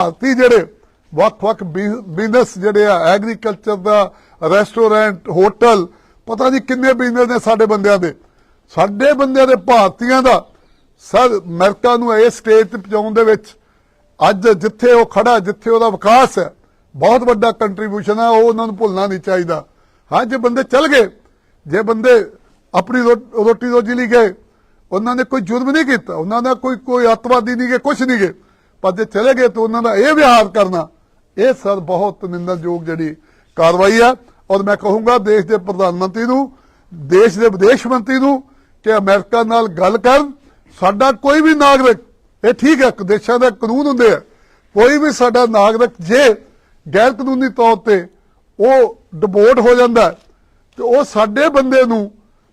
ਭਾਰਤੀ ਜਿਹੜੇ ਵੱਖ-ਵੱਖ ਬਿਜ਼ਨਸ ਜਿਹੜੇ ਆ ਐਗਰੀਕਲਚਰ ਦਾ ਰੈਸਟੋਰੈਂਟ ਹੋਟਲ ਪਤਾ ਨਹੀਂ ਕਿੰਨੇ ਬਿਜ਼ਨਸ ਨੇ ਸਾਡੇ ਬੰਦਿਆਂ ਦੇ। ਸਾਡੇ ਬੰਦਿਆਂ ਦੇ ਭਾਰਤੀਆਂ ਦਾ, ਸਰ, ਅਮਰੀਕਾ ਨੂੰ ਇਸ ਸਟੇਜ ਤੇ ਪਹੁੰਚਾਉਣ ਦੇ ਵਿੱਚ ਅੱਜ ਜਿੱਥੇ ਉਹ ਖੜਾ, ਜਿੱਥੇ ਉਹਦਾ ਵਿਕਾਸ ਹੈ, ਬਹੁਤ ਵੱਡਾ ਕੰਟਰੀਬਿਊਸ਼ਨ ਹੈ ਉਹ ਉਹਨਾਂ ਨੂੰ ਭੁੱਲਣਾ ਨਹੀਂ ਚਾਹੀਦਾ। ਹਾਂ, ਜੇ ਬੰਦੇ ਚੱਲ ਗਏ, ਜੇ ਬੰਦੇ ਆਪਣੀ ਰੋਟੀ ਰੋਜੀ ਲਈ ਗਏ, ਉਹਨਾਂ ਨੇ ਕੋਈ ਜੁਰਮ ਨਹੀਂ ਕੀਤਾ, ਉਹਨਾਂ ਦਾ ਕੋਈ ਕੋਈ ਅੱਤਵਾਦੀ ਨਹੀਂ ਗਏ ਕੁਝ ਨਹੀਂ ਗਏ। ਪਰ ਜੇ ਚਲੇ ਗਏ ਤਾਂ ਉਹਨਾਂ ਦਾ ਇਹ ਵਿਹਾਰ ਕਰਨਾ ਇਹ ਸਰ ਬਹੁਤ ਨਿੰਦਣਯੋਗ ਜਿਹੜੀ ਕਾਰਵਾਈ ਆ। ਔਰ ਮੈਂ ਕਹੂੰਗਾ ਦੇਸ਼ ਦੇ ਪ੍ਰਧਾਨ ਮੰਤਰੀ ਨੂੰ ਦੇਸ਼ ਦੇ ਵਿਦੇਸ਼ ਮੰਤਰੀ ਨੂੰ ਕਿ ਅਮਰੀਕਾ ਨਾਲ ਗੱਲ ਕਰਨ। ਸਾਡਾ ਕੋਈ ਵੀ ਨਾਗਰਿਕ ਇਹ ਠੀਕ ਹੈ ਦੇਸ਼ਾਂ ਦਾ ਕਾਨੂੰਨ ਹੁੰਦੇ ਆ। ਕੋਈ ਵੀ ਸਾਡਾ ਨਾਗਰਿਕ ਜੇ ਗੈਰ ਕਾਨੂੰਨੀ ਤੌਰ ਤੇ ਉਹ ਡਿਪੋਰਟ ਹੋ ਜਾਂਦਾ ਹੈ, ਤੇ ਉਹ ਸਾਡੇ ਬੰਦੇ ਨੂੰ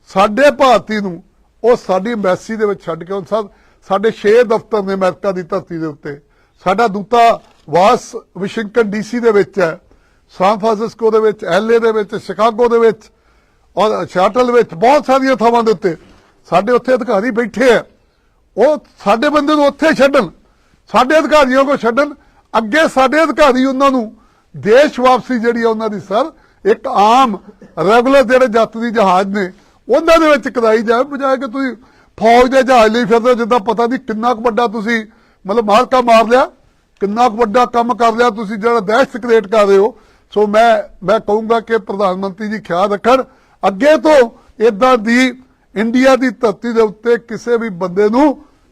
ਸਾਡੇ ਭਾਰਤੀ ਨੂੰ ਉਹ ਸਾਡੀ ਐਮਬੈਸੀ ਦੇ ਵਿੱਚ ਛੱਡ ਕੇ ਹੁਣ ਸਭ ਸਾਡੇ ਛੇ ਦਫ਼ਤਰ ਨੇ ਅਮਰੀਕਾ ਦੀ ਧਰਤੀ ਦੇ ਉੱਤੇ। ਸਾਡਾ ਦੂਤਾ ਵਾਸ ਵਾਸ਼ਿੰਗਟਨ ਡੀਸੀ ਦੇ ਵਿੱਚ ਹੈ ਸਾਨ ਫਰਾਂਸਿਸਕੋ ਦੇ ਵਿੱਚ ਐਲਏ ਦੇ ਵਿੱਚ ਸ਼ਿਕਾਗੋ ਦੇ ਵਿੱਚ ਔਰ ਸ਼ਾਟਲ ਵਿੱਚ ਬਹੁਤ ਸਾਰੀਆਂ ਥਾਵਾਂ ਦੇ ਉੱਤੇ ਸਾਡੇ ਉੱਥੇ ਅਧਿਕਾਰੀ ਬੈਠੇ ਆ ਉਹ ਸਾਡੇ ਬੰਦੇ ਨੂੰ ਉੱਥੇ ਛੱਡਣ ਸਾਡੇ ਅਧਿਕਾਰੀਆਂ ਕੋ ਛੱਡਣ ਅੱਗੇ ਸਾਡੇ ਅਧਿਕਾਰੀ ਉਹਨਾਂ ਨੂੰ ਦੇਸ਼ ਵਾਪਸੀ ਜਿਹੜੀ ਆ ਉਹਨਾਂ ਦੀ ਸਰ ਇੱਕ ਆਮ ਰੈਗੂਲਰ ਜਿਹੜੇ ਯਾਤਰੀ ਜਹਾਜ਼ ਨੇ ਉਹਨਾਂ ਦੇ ਵਿੱਚ ਕਰਾਈ ਜਾਵੇ ਬਜਾਏ ਕਿ ਤੁਸੀਂ ਫੌਜ ਦੇ ਜਹਾਜ਼ ਲਈ ਫਿਰਦੇ ਹੋ, ਜਿੱਦਾਂ ਪਤਾ ਨਹੀਂ ਕਿੰਨਾ ਕੁ ਵੱਡਾ ਤੁਸੀਂ ਮਤਲਬ ਮਾਲਕਾ ਮਾਰ ਲਿਆ, ਕਿੰਨਾ ਕੁ ਵੱਡਾ ਕੰਮ ਕਰ ਲਿਆ ਤੁਸੀਂ ਜਿਹੜਾ ਦਹਿਸ਼ਤ ਕ੍ਰੀਏਟ ਕਰ ਰਹੇ ਹੋ। ਸੋ ਮੈਂ ਮੈਂ ਕਹੂੰਗਾ ਕਿ ਪ੍ਰਧਾਨ ਮੰਤਰੀ ਜੀ ਖਿਆਲ ਰੱਖਣ, ਅੱਗੇ ਤੋਂ ਇਦਾਂ ਦੀ ਇੰਡੀਆ ਦੀ ਧਰਤੀ ਦੇ ਉੱਤੇ ਕਿਸੇ ਵੀ ਬੰਦੇ ਨੂੰ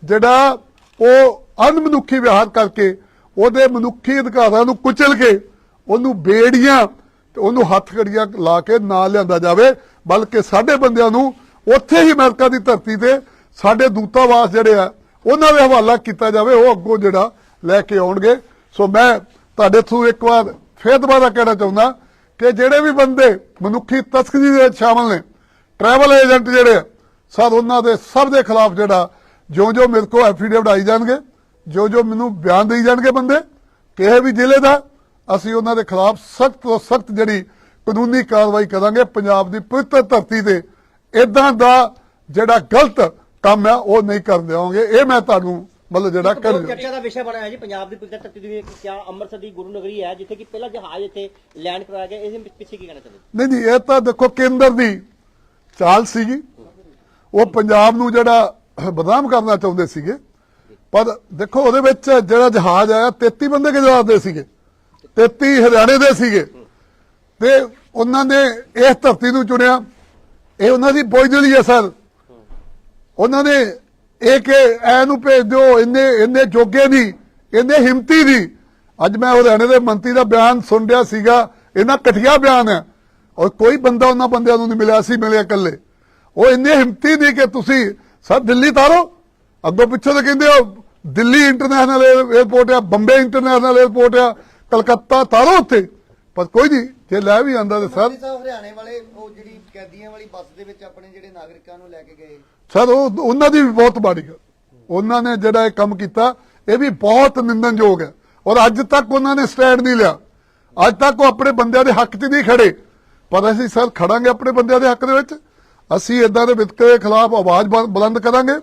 ਜਿਹੜਾ ਉਹ ਅਨਮਨੁੱਖੀ ਵਿਹਾਰ ਕਰਕੇ, ਉਹਦੇ ਮਨੁੱਖੀ ਅਧਿਕਾਰਾਂ ਨੂੰ ਕੁਚਲ ਕੇ, ਉਹਨੂੰ ਬੇੜੀਆਂ ਤੇ ਉਹਨੂੰ ਹੱਥ ਘੜੀਆਂ ਲਾ ਕੇ ਨਾ ਲਿਆਂਦਾ ਜਾਵੇ, ਬਲਕਿ ਸਾਡੇ ਬੰਦਿਆਂ ਨੂੰ ਉੱਥੇ ਹੀ ਅਮਰੀਕਾ ਦੀ ਧਰਤੀ ਤੇ ਸਾਡੇ ਦੂਤਾਵਾਸ ਜਿਹੜੇ ਆ ਉਹਨਾਂ ਦੇ ਹਵਾਲਾ ਕੀਤਾ ਜਾਵੇ ਉਹ ਅੱਗੋਂ ਜਿਹੜਾ ਲੈ ਕੇ ਆਉਣਗੇ। ਸੋ ਮੈਂ ਤੁਹਾਡੇ ਥਰੂ ਇੱਕ ਵਾਰ ਫੇਰ ਦੁਬਾਰਾ ਕਹਿਣਾ ਚਾਹੁੰਦਾ ਕਿ ਜਿਹੜੇ ਵੀ ਬੰਦੇ ਮਨੁੱਖੀ ਤਸਕਰੀ ਦੇ ਵਿੱਚ ਸ਼ਾਮਲ ਨੇ ਟਰੈਵਲ ਏਜੰਟ ਜਿਹੜੇ ਆ, ਸਰ ਉਹਨਾਂ ਦੇ ਸਭ ਦੇ ਖਿਲਾਫ ਜਿਹੜਾ ਜੋ ਜੋ ਮੇਰੇ ਕੋਲ ਐਫੀਡੇਵਿਟ ਆਈ ਜਾਣਗੇ ਜੋ ਜੋ ਮੈਨੂੰ ਬਿਆਨ ਦੇਈ ਜਾਣਗੇ ਬੰਦੇ ਕਿਸੇ ਵੀ ਜ਼ਿਲ੍ਹੇ ਦਾ ਅਸੀਂ ਉਹਨਾਂ ਦੇ ਖਿਲਾਫ ਸਖਤ ਤੋਂ ਸਖਤ ਜਿਹੜੀ ਕਾਨੂੰਨੀ ਕਾਰਵਾਈ ਕਰਾਂਗੇ ਪੰਜਾਬ ਦੀ ਪਵਿੱਤਰ ਧਰਤੀ ਤੇ। ਇਦਾਂ ਦਾ ਜਿਹੜਾ ਗਲਤ ਕੰਮ ਹੈ ਉਹ ਨਹੀਂ ਕਰਨ ਦੇਵਾਂਗੇ ਇਹ ਮੈਂ ਤੁਹਾਨੂੰ ਮਤਲਬ ਜਿਹੜਾ ਕਰ ਚਰਚਾ ਦਾ ਵਿਸ਼ਾ ਬਣਿਆ ਹੈ ਜੀ ਪੰਜਾਬ ਦੀ ਪਵਿੱਤਰ ਧਰਤੀ ਦੀ ਕਿਆ ਅੰਮ੍ਰਿਤਸਰ ਦੀ ਗੁਰੂ ਨਗਰੀ ਹੈ ਜਿੱਥੇ ਕਿ ਪਹਿਲਾ ਜਹਾਜ਼ ਇੱਥੇ ਲੈਂਡ ਕਰਾਇਆ ਗਿਆ ਇਹਦੇ ਪਿੱਛੇ ਕੀ ਕਹਿਣਾ ਚਾਹੁੰਦੇ ਨਹੀਂ ਨਹੀਂ ਇਹ ਤਾਂ ਦੇਖੋ ਕੇਂਦਰ ਦੀ ਚਾਲ ਸੀਗੀ। ਉਹ ਪੰਜਾਬ ਨੂੰ ਜਿਹੜਾ ਬਦਨਾਮ ਕਰਨਾ ਚਾਹੁੰਦੇ ਸੀਗੇ। ਪਰ ਦੇਖੋ ਉਹਦੇ ਵਿੱਚ ਜਿਹੜਾ ਜਹਾਜ਼ ਆਇਆ 33 ਬੰਦੇ ਗੁਜਰਾਤ ਦੇ ਸੀਗੇ। 33 ਹਰਿਆਣੇ ਦੇ ਸੀਗੇ। ਤੇ ਉਹਨਾਂ ਨੇ ਇਸ ਧਰਤੀ ਨੂੰ ਚੁਣਿਆ। ਇਹ ਉਹਨਾਂ ਦੀ ਬੋਝਲੀ ਹੈ ਸਰ ਉਹਨਾਂ ਨੇ ਇਹ ਕਿ ਐ ਨੂੰ ਭੇਜ ਦਿਓ, ਇੰਨੇ ਇੰਨੇ ਜੋਗੇ ਨਹੀਂ ਇੰਨੇ ਹਿੰਮਤੀ ਨਹੀਂ ਅੱਜ ਮੈਂ ਹਰਿਆਣੇ ਦੇ ਮੰਤਰੀ ਦਾ ਬਿਆਨ ਸੁਣ ਰਿਹਾ ਸੀਗਾ ਇਹਨਾਂ ਘਟੀਆ ਬਿਆਨ ਹੈ। ਔਰ ਕੋਈ ਬੰਦਾ ਉਹਨਾਂ ਬੰਦਿਆਂ ਨੂੰ ਨਹੀਂ ਮਿਲਿਆ ਸੀ ਮਿਲਿਆ ਇਕੱਲੇ। ਉਹ ਇੰਨੇ ਹਿੰਮਤੀ ਨਹੀਂ ਕਿ ਤੁਸੀਂ ਸਰ ਦਿੱਲੀ ਤਾਰੋ। ਅੱਗੋਂ ਪਿੱਛੋਂ ਤਾਂ ਕਹਿੰਦੇ ਹੋ ਦਿੱਲੀ ਇੰਟਰਨੈਸ਼ਨਲ 에ਅਰਪੋਰਟ ਆ, ਬੰਬੇ ਇੰਟਰਨੈਸ਼ਨਲ 에ਅਰਪੋਰਟ ਆ, ਕਲਕੱਤਾ ਤਾਰੋ ਉੱਥੇ। ਪਰ ਕੋਈ ਨਹੀਂ ਜੇ ਲੈ ਵੀ ਆਂਦਾ ਤੇ ਸਰ ਹਰਿਆਣੇ ਵਾਲੇ, ਉਹ ਜਿਹੜੀ ਕੈਦੀਆਂ ਵਾਲੀ ਬੱਸ ਦੇ ਵਿੱਚ ਆਪਣੇ ਜਿਹੜੇ ਨਾਗਰਿਕਾਂ ਨੂੰ ਲੈ ਕੇ ਗਏ ਸਰ, ਉਹ ਉਹਨਾਂ ਦੀ ਵੀ ਬਹੁਤ ਮਾੜੀ ਗੱਲ। ਉਹਨਾਂ ਨੇ ਜਿਹੜਾ ਇਹ ਕੰਮ ਕੀਤਾ, ਇਹ ਵੀ ਬਹੁਤ ਨਿੰਦਨਯੋਗ ਹੈ। ਔਰ ਅੱਜ ਤੱਕ ਉਹਨਾਂ ਨੇ ਸਟੈਂਡ ਨਹੀਂ ਲਿਆ। ਅੱਜ ਤੱਕ ਉਹ ਆਪਣੇ ਬੰਦਿਆਂ ਦੇ ਹੱਕ 'ਚ ਨਹੀਂ ਖੜੇ। ਪਰ ਅਸੀਂ ਸਰ ਖੜਾਂਗੇ ਆਪਣੇ ਬੰਦਿਆਂ ਦੇ ਹੱਕ ਦੇ ਵਿੱਚ। ਅਸੀਂ ਇਦਾਂ ਦੇ ਵਿਤਕਰੇ ਦੇ ਖਿਲਾਫ ਆਵਾਜ਼ ਬੁਲ- ਬੁਲੰਦ ਕਰਾਂਗੇ।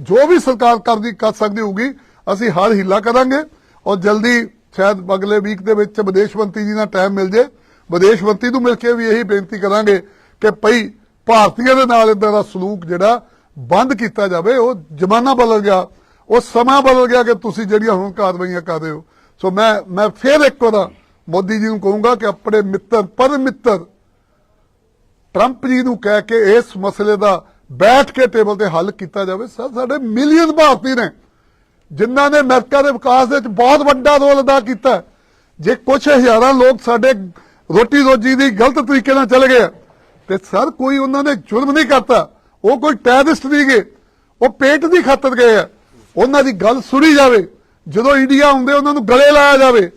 ਜੋ ਵੀ ਸਰਕਾਰ ਕਰਦੀ, ਕਰ ਸਕਦੀ ਹੋਊਗੀ, ਅਸੀਂ ਹਰ ਹਿੱਲਾ ਕਰਾਂਗੇ। ਔਰ ਜਲਦੀ ਸ਼ਾਇਦ ਅਗਲੇ ਵੀਕ ਦੇ ਵਿੱਚ ਵਿਦੇਸ਼ ਮੰਤਰੀ ਜੀ ਨਾਲ ਟਾਈਮ ਮਿਲ ਜੇ। ਵਿਦੇਸ਼ ਮੰਤਰੀ ਨੂੰ ਮਿਲ ਕੇ ਵੀ ਇਹੀ ਬੇਨਤੀ ਕਰਾਂਗੇ ਕਿ ਭਈ ਭਾਰਤੀਆਂ ਦੇ ਨਾਲ ਇਦਾਂ ਦਾ ਸਲੂਕ ਜਿਹੜਾ ਬੰਦ ਕੀਤਾ ਜਾਵੇ ਉਹ ਜ਼ਮਾਨਾ ਬਦਲ ਗਿਆ ਉਹ ਸਮਾਂ ਬਦਲ ਗਿਆ ਕਿ ਤੁਸੀਂ ਜਿਹੜੀਆਂ ਹੁਣ ਕਾਰਵਾਈਆਂ ਕਰ ਰਹੇ ਹੋ। ਸੋ ਮੈਂ ਮੈਂ ਫੇਰ ਇੱਕ ਵਾਰ ਮੋਦੀ ਜੀ ਨੂੰ ਕਹੂੰਗਾ ਕਿ ਆਪਣੇ ਮਿੱਤਰ ਪਰ ਮਿੱਤਰ ਟਰੰਪ ਜੀ ਨੂੰ ਕਹਿ ਕੇ ਇਸ ਮਸਲੇ ਦਾ ਬੈਠ ਕੇ ਟੇਬਲ ਤੇ ਹੱਲ ਕੀਤਾ ਜਾਵੇ। ਸਰ ਸਾਡੇ ਮਿਲੀਅਨ ਭਾਰਤੀ ਨੇ ਜਿਨ੍ਹਾਂ ਨੇ ਅਮਰੀਕਾ ਦੇ ਵਿਕਾਸ ਦੇ ਵਿੱਚ ਬਹੁਤ ਵੱਡਾ ਰੋਲ ਅਦਾ ਕੀਤਾ। ਜੇ ਕੁਝ ਹਜ਼ਾਰਾਂ ਲੋਕ ਸਾਡੇ ਰੋਟੀ ਰੋਜੀ ਦੀ ਗਲਤ ਤਰੀਕੇ ਨਾਲ ਚਲੇ ਗਏ ਆ, ਤੇ ਸਰ ਕੋਈ ਉਹਨਾਂ ਨੇ ਜ਼ੁਲਮ ਨਹੀਂ ਕਰਤਾ। ਉਹ ਕੋਈ ਟੈਰਿਸਟ ਨਹੀਂ ਉਹ ਪੇਟ ਦੀ ਖਾਤਰ ਗਏ ਆ। ਉਹਨਾਂ ਦੀ ਗੱਲ ਸੁਣੀ ਜਾਵੇ। ਜਦੋਂ ਇੰਡੀਆ ਆਉਂਦੇ, ਉਹਨਾਂ ਨੂੰ ਗਲੇ ਲਾਇਆ ਜਾਵੇ।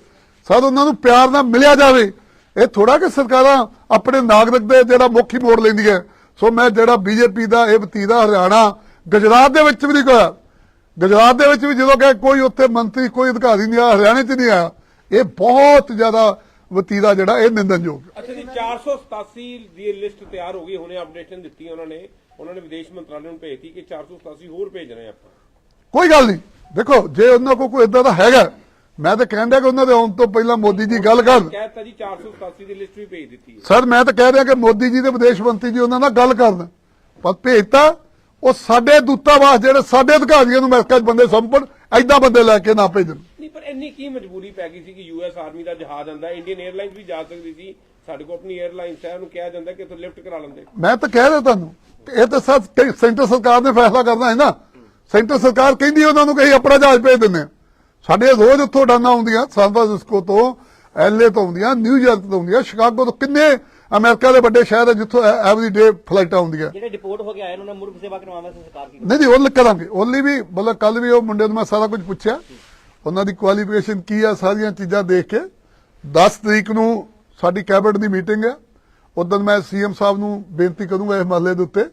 ਸਰ ਉਹਨਾਂ ਨੂੰ ਪਿਆਰ ਨਾਲ ਮਿਲਿਆ ਜਾਵੇ। ਇਹ ਥੋੜਾ ਕਿ ਸਰਕਾਰਾਂ ਆਪਣੇ ਨਾਗਰਿਕ ਦੇ ਜਿਹੜਾ ਮੁੱਖ ਮੋੜ ਲੈਂਦੀਆਂ। ਸੋ ਮੈਂ ਜਿਹੜਾ ਬੀਜੇਪੀ ਦਾ, ਇਹ ਵਤੀਰਾ ਹਰਿਆਣਾ, ਗੁਜਰਾਤ ਦੇ ਵਿੱਚ ਵੀ ਨਹੀਂ ਹੋਇਆ ਗੁਜਰਾਤ ਦੇ ਵਿੱਚ ਵੀ ਜਦੋਂ ਕਿ ਕੋਈ ਉੱਥੇ ਮੰਤਰੀ, ਕੋਈ ਅਧਿਕਾਰੀ ਨਹੀਂ ਆਇਆ, ਹਰਿਆਣੇ 'ਚ ਨਹੀਂ ਆਇਆ। ਇਹ ਬਹੁਤ ਜ਼ਿਆਦਾ ਵਤੀਰਾ ਜਿਹੜਾ, ਇਹ ਨਿੰਦਨਯੋਗ ਹੈ। ਅੱਛਾ ਜੀ 487 ਦੀ ਲਿਸਟ ਤਿਆਰ ਹੋ ਗਈ। ਹੁਣੇ ਅਪਡੇਸ਼ਨ ਦਿੱਤੀ ਉਹਨਾਂ ਨੇ। ਉਹਨਾਂ ਨੇ ਵਿਦੇਸ਼ ਮੰਤਰਾਲੇ ਨੂੰ ਭੇਜਤੀ ਕਿ 487 ਹੋਰ ਭੇਜ ਰਹੇ ਆਪਾਂ। ਕੋਈ ਗੱਲ ਨਹੀਂ। ਦੇਖੋ ਜੇ ਉਹਨਾਂ ਕੋਲ ਕੋਈ ਇਦਾਂ ਦਾ ਹੈਗਾ ਮੈਂ ਤਾਂ ਕਹਿੰਦਾ ਕਿ ਉਹਨਾਂ ਦੇ ਆਉਣ ਤੋਂ ਪਹਿਲਾਂ ਮੋਦੀ ਜੀ ਗੱਲ ਕਰਨ ਕਹਿਤਾ ਜੀ 487 ਦੀ ਲਿਸਟ ਵੀ ਭੇਜ ਦਿੱਤੀ ਹੈ। ਸਰ ਮੈਂ ਤਾਂ ਕਹਿ ਰਿਹਾ ਕਿ ਮੋਦੀ ਜੀ ਦੇ ਵਿਦੇਸ਼ ਮੰਤਰੀ ਜੀ ਉਹਨਾਂ ਨਾਲ ਗੱਲ ਕਰਨ। ਪਰ ਭੇਜਤਾ ਉਹ ਸਾਡੇ ਦੂਤਾਵਾਸ ਜਿਹੜੇ ਸਾਡੇ ਅਧਿਕਾਰੀਆਂ ਨੂੰ ਅਮਰੀਕਾ 'ਚ ਬੰਦੇ ਸੰਪਣ ਐਦਾਂ ਬੰਦੇ ਲੈ ਕੇ ਨਾ ਭੇਜਣ। ਨਹੀਂ ਪਰ ਇੰਨੀ ਕੀ ਮਜਬੂਰੀ ਪੈ ਗਈ ਸੀ ਕਿ ਯੂਐਸ ਆਰਮੀ ਦਾ ਜਹਾਜ਼ ਆਂਦਾ ਇੰਡੀਅਨ 에ਅਰਲਾਈਨਸ ਵੀ ਜਾ ਸਕਦੀ ਸੀ ਸਾਡੇ ਕੋਲ ਆਪਣੀ 에ਅਰਲਾਈਨਸ ਹੈ ਉਹਨੂੰ ਕਿਹਾ ਜਾਂਦਾ ਕਿ ਇੱਥੋਂ ਲਿਫਟ ਕਰਾ ਲੈਂਦੇ। ਮੈਂ ਤਾਂ ਕਹਿ ਰਿਹਾ ਤੁਹਾਨੂੰ ਇਹ ਤਾਂ ਕਈ- ਸੈਂਟਰ ਸਰਕਾਰ ਨੇ ਫੈਸਲਾ ਕਰਨਾ ਹੈ ਨਾ। ਸੈਂਟਰ ਸਰਕਾਰ ਕਹਿੰਦੀ ਉਹਨਾਂ ਨੂੰ ਕਿ ਅਸੀਂ ਆਪਣਾ ਜਹਾਜ਼ ਭੇਜ ਦਿੰਦੇ ਸਾਡੇ ਰੋਜ਼ ਉੱਥੋਂ ਉਡਾਨਾਂ ਆਉਂਦੀਆਂ ਸਾਨ ਫਰਾਂਸਿਸਕੋ ਤੋਂ ਐਲਏ ਤੋਂ ਆਉਂਦੀਆਂ ਨਿਊਯਾਰਕ ਤੋਂ ਆਉਂਦੀਆਂ ਸ਼ਿਕਾਗੋ ਤੋਂ ਕਿੰਨੇ ਅਮਰੀਕਾ ਦੇ ਵੱਡੇ ਸ਼ਹਿਰ ਹੈ ਜਿੱਥੋਂ ਐਵਰੀ ਡੇ ਫਲਾਈਟਾਂ ਆਉਂਦੀਆਂ। ਜਿਹੜੇ ਡਿਪੋਰਟ ਹੋ ਕੇ ਆਏ ਨੇ ਉਹਨਾਂ ਨੂੰ ਮੁਰਖ ਸੇਵਾ ਕਰਵਾਉਣ ਵਾਸਤੇ ਸਰਕਾਰ ਕੀ ਨਹੀਂ ਨਹੀਂ ਉਹ ਕਰਾਂਗੇ। ਉਹਲੀ ਵੀ ਮਤਲਬ ਕੱਲ ਵੀ ਉਹ ਮੁੰਡੇ ਨੂੰ ਮੈਂ ਸਾਰਾ ਕੁਝ ਪੁੱਛਿਆ। ਉਹਨਾਂ ਦੀ ਕੁਆਲੀਫਿਕੇਸ਼ਨ ਕੀ ਆ ਸਾਰੀਆਂ ਚੀਜ਼ਾਂ ਦੇਖ ਕੇ। 10 ਤਰੀਕ ਨੂੰ ਸਾਡੀ ਕੈਬਨਿਟ ਦੀ ਮੀਟਿੰਗ ਹੈ। ਉਦੋਂ ਮੈਂ ਸੀਐਮ ਸਾਹਿਬ ਨੂੰ ਬੇਨਤੀ ਕਰੂੰਗਾ ਇਸ ਮਸਲੇ ਦੇ ਉੱਤੇ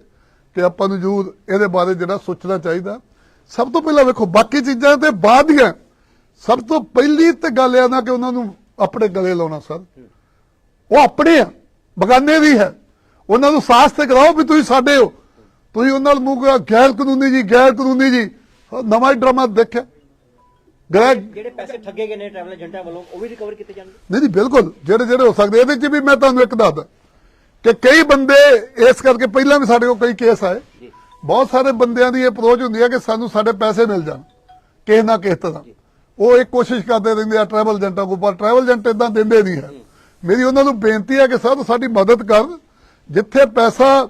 ਕਿ ਆਪਾਂ ਨੂੰ ਜ਼ਰੂਰ ਇਹਦੇ ਬਾਰੇ ਜਿਹੜਾ ਸੋਚਣਾ ਚਾਹੀਦਾ। ਸਭ ਤੋਂ ਪਹਿਲਾਂ ਵੇਖੋ, ਬਾਕੀ ਚੀਜ਼ਾਂ ਤੇ ਬਾਅਦ ਦੀਆਂ, ਸਭ ਤੋਂ ਪਹਿਲੀ ਤੇ ਗੱਲ ਇਹ ਨਾ ਕਿ ਉਹਨਾਂ ਨੂੰ ਆਪਣੇ ਗਲੇ ਲਾਉਣਾ, ਸਰ। ਉਹ ਆਪਣੇ ਆ, ਬਗਾਨੇ ਵੀ ਹੈ। ਉਹਨਾਂ ਨੂੰ ਸਾਹਸ ਤੇ ਕਰਾਓ ਵੀ ਤੁਸੀਂ ਸਾਡੇ ਹੋ। ਤੁਸੀਂ ਉਹਨਾਂ ਨਾਲ ਮੂੰਹ ਗੈਰ ਕਾਨੂੰਨੀ ਜੀ, ਗੈਰ ਕਾਨੂੰਨੀ ਜੀ। ਨਵਾਂ ਹੀ ਡਰਾਮਾ ਦੇਖਿਆ। ਗੈਰ ਜਿਹੜੇ ਪੈਸੇ ਠੱਗੇ ਗਏ ਨੇ ਟਰੈਵਲ ਏਜੰਟਾਂ ਵੱਲੋਂ ਉਹ ਵੀ ਰਿਕਵਰ ਕੀਤੇ ਜਾਣਗੇ? ਨਹੀਂ ਨਹੀਂ ਬਿਲਕੁਲ ਜਿਹੜੇ ਜਿਹੜੇ ਹੋ ਸਕਦੇ ਇਹਦੇ 'ਚ ਵੀ ਮੈਂ ਤੁਹਾਨੂੰ ਇੱਕ ਦੱਸਦਾ ਕਿ ਕਈ ਬੰਦੇ ਇਸ ਕਰਕੇ ਪਹਿਲਾਂ ਵੀ ਸਾਡੇ ਕੋਲ ਕਈ ਕੇਸ ਆਏ। ਬਹੁਤ ਸਾਰੇ ਬੰਦਿਆਂ ਦੀ ਇਹ ਅਪਰੋਚ ਹੁੰਦੀ ਹੈ ਕਿ ਸਾਨੂੰ ਸਾਡੇ ਪੈਸੇ ਮਿਲ ਜਾਣ ਕਿਸੇ ਨਾ ਕਿਸੇ ਤਰ੍ਹਾਂ। ਉਹ ਇੱਕ ਕੋਸ਼ਿਸ਼ ਕਰਦੇ ਰਹਿੰਦੇ ਆ ਟਰੈਵਲ ਏਜੰਟਾਂ ਕੋਲ ਪਰ ਟਰੈਵਲ ਏਜੰਟ ਇਦਾਂ ਦਿੰਦੇ ਨਹੀਂ ਹੈ। ਮੇਰੀ ਉਹਨਾਂ ਨੂੰ ਬੇਨਤੀ ਹੈ ਕਿ ਸਰ ਸਾਡੀ ਮਦਦ ਕਰਨ ਜਿੱਥੇ ਪੈਸਾ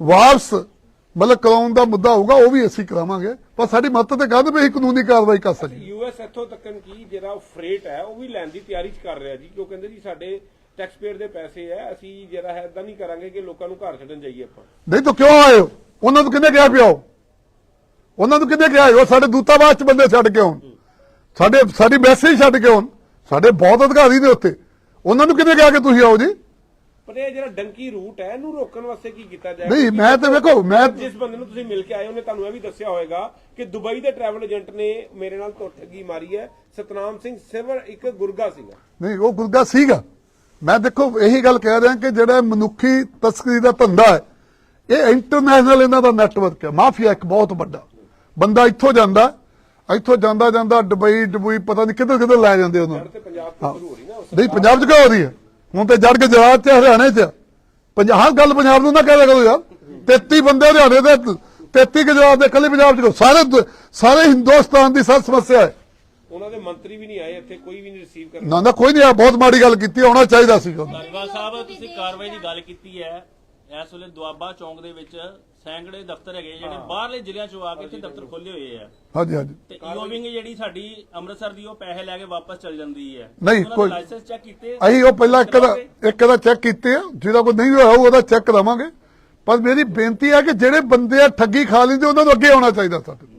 ਵਾਪਸ ਮਤਲਬ ਕਰਾਉਣ ਦਾ ਮੁੱਦਾ ਹੋਊਗਾ ਉਹ ਵੀ ਅਸੀਂ ਕਰਾਵਾਂਗੇ। ਪਰ ਸਾਡੀ ਮਦਦ ਤੇ ਵੀ ਅਸੀਂ ਕਾਨੂੰਨੀ ਕਾਰਵਾਈ ਕਰ ਸਕੀਏ ਯੂਐਸ ਇੱਥੋਂ ਤੱਕਨ ਕੀ ਜਿਹੜਾ ਫਰੇਟ ਹੈ ਉਹ ਵੀ ਲੈਣ ਦੀ ਤਿਆਰੀ ਚ ਕਰ ਰਿਹਾ ਜੀ ਕਿਉਂ ਕਹਿੰਦੇ ਜੀ ਸਾਡੇ ਟੈਕਸ ਪੇਅਰ ਦੇ ਪੈਸੇ ਹੈ ਅਸੀਂ ਜਿਹੜਾ ਹੈ ਇਦਾਂ ਨਹੀਂ ਕਰਾਂਗੇ ਕਿ ਲੋਕਾਂ ਨੂੰ ਘਰ ਛੱਡਣ ਜਾਈਏ ਆਪਾਂ। ਨਹੀਂ ਤਾਂ ਕਿਉਂ ਆਏ ਹੋ? ਉਹਨਾਂ ਨੂੰ ਕਿੰਨੇ ਕਿਹਾ ਪਿਓ ਉਹਨਾਂ ਨੂੰ ਕਿੰਨੇ ਕਿਹਾ ਉਹ? ਸਾਡੇ ਦੂਤਾਵਾਸ ਚ ਬੰਦੇ ਛੱਡ ਕੇ ਆਉਣ। ਸਾਡੇ ਸਾਡੀ ਮੈਸੇਜ ਛੱਡ ਕੇ ਆਉਣ। ਸਾਡੇ ਬਹੁਤ ਅਧਿਕਾਰੀ ਨੇ ਉੱਥੇ। ਉਹਨਾਂ ਨੂੰ ਕਿੰਨੇ ਕਿਹਾ ਕਿ ਤੁਸੀਂ ਆਓ ਜੀ? ਪਰ ਇਹ ਜਿਹੜਾ ਡੰਕੀ ਰੂਟ ਹੈ ਇਹਨੂੰ ਰੋਕਣ ਵਾਸਤੇ ਕੀ ਕੀਤਾ ਜਾਏ ਨਹੀਂ ਮੈਂ ਤੇ ਵੇਖੋ ਮੈਂ ਜਿਸ ਬੰਦੇ ਨੂੰ ਤੁਸੀਂ ਮਿਲ ਕੇ ਆਏ ਉਹਨੇ ਤੁਹਾਨੂੰ ਇਹ ਵੀ ਦੱਸਿਆ ਹੋਵੇਗਾ ਕਿ ਦੁਬਈ ਦੇ ਟਰੈਵਲ ਏਜੰਟ ਨੇ ਮੇਰੇ ਨਾਲ ਤੋਂ ਠੱਗੀ ਮਾਰੀ ਹੈ। ਸਤਨਾਮ ਸਿੰਘ ਸਿਵਰ ਇੱਕ ਗੁਰਗਾ ਸੀਗਾ। ਨਹੀਂ ਉਹ ਗੁਰਗਾ ਸੀਗਾ। ਮੈਂ ਦੇਖੋ ਇਹੀ ਗੱਲ ਕਹਿ ਰਿਹਾ ਕਿ ਜਿਹੜਾ ਮਨੁੱਖੀ ਤਸਕਰੀ ਦਾ ਧੰਦਾ ਹੈ ਇਹ ਇੰਟਰਨੈਸ਼ਨਲ ਇਹਨਾਂ ਦਾ ਨੈਟਵਰਕ ਹੈ। ਮਾਫੀਆ ਇੱਕ ਬਹੁਤ ਵੱਡਾ। ਬੰਦਾ ਇੱਥੋਂ ਜਾਂਦਾ ਇੱਥੋਂ ਜਾਂਦਾ ਜਾਂਦਾ ਦੁਬਈ ਦੁਬਈ ਪਤਾ ਨਹੀਂ ਕਿੱਧਰ ਕਿੱਧਰ ਲੈ ਜਾਂਦੇ ਉਹਨੂੰ ਨਹੀਂ ਪੰਜਾਬ 'ਚ ਕਿਉਂ ਹੋ ਰਹੀ ਹੈ? ਹੁਣ ਤੇ ਜੜ ਕੇ ਗੁਜਰਾਤ 'ਚ ਹਰਿਆਣੇ 'ਚ ਪੰਜਾਬ ਗੱਲ ਪੰਜਾਬ ਨੂੰ ਨਾ ਕਹਿ ਕਰੋ ਯਾਰ 33 ਬੰਦੇ ਹਰਿਆਣੇ ਦੇ 33 ਗੁਜਰਾਤ ਦੇ ਕੱਲੇ ਪੰਜਾਬ 'ਚ? ਸਾਰੇ ਸਾਰੇ ਹਿੰਦੁਸਤਾਨ ਦੀ ਸਭ ਸਮੱਸਿਆ ਹੈ ਉਹਨਾਂ ਦੇ ਮੰਤਰੀ ਵੀ ਨਹੀਂ ਆਏ ਇੱਥੇ ਕੋਈ ਵੀ ਨਹੀਂ ਰਿਸੀਵ ਕਰ ਨਾ ਨਾ ਕੋਈ ਨਹੀਂ ਆ ਬਹੁਤ ਮਾੜੀ ਗੱਲ ਕੀਤੀ ਆਉਣਾ ਚਾਹੀਦਾ ਸੀ ਉਹਨੂੰ। ਧਾਲੀਵਾਲ ਸਾਹਿਬ ਤੁਸੀਂ ਕਾਰਵਾਈ ਦੀ ਗੱਲ ਕੀਤੀ ਹੈ ਇਸ ਵੇਲੇ ਦੁਆਬਾ ਚੌਂਕ ਦੇ ਵਿੱਚ ਸੈਂਕੜੇ ਦਫ਼ਤਰ ਹੈਗੇ ਜਿਹੜੇ ਬਾਹਰਲੇ ਜ਼ਿਲ੍ਹਿਆਂ ਚੋਂ ਆ ਕੇ ਇੱਥੇ ਦਫ਼ਤਰ ਖੋਲੇ ਹੋਏ ਆ। ਹਾਂਜੀ ਹਾਂਜੀ। ਤੇ ਈਓਵਿੰਗ ਜਿਹੜੀ ਸਾਡੀ ਅੰਮ੍ਰਿਤਸਰ ਦੀ ਉਹ ਪੈਸੇ ਲੈ ਕੇ ਵਾਪਸ ਚਲ ਜਾਂਦੀ ਹੈ। ਨਹੀਂ, ਕੋਈ- ਲਾਇਸੈਂਸ ਚੈੱਕ ਕੀਤੇ ਅਸੀਂ ਉਹ ਪਹਿਲਾਂ ਇੱਕ ਦਾ ਇੱਕ ਦਾ ਚੈੱਕ ਕੀਤੇ ਆ ਜਿਹਦਾ ਕੋਈ ਨਹੀਂ ਹੋਇਆ ਉਹਦਾ ਚੈੱਕ ਕਰਾਵਾਂਗੇ। ਪਰ ਮੇਰੀ ਬੇਨਤੀ ਹੈ ਕਿ ਜਿਹੜੇ ਬੰਦੇ ਆ ਠੱਗੀ ਖਾ ਲੈਂਦੇ ਉਹਨਾਂ ਨੂੰ ਅੱਗੇ ਆਉਣਾ ਚਾਹੀਦਾ ਸਾਡੇ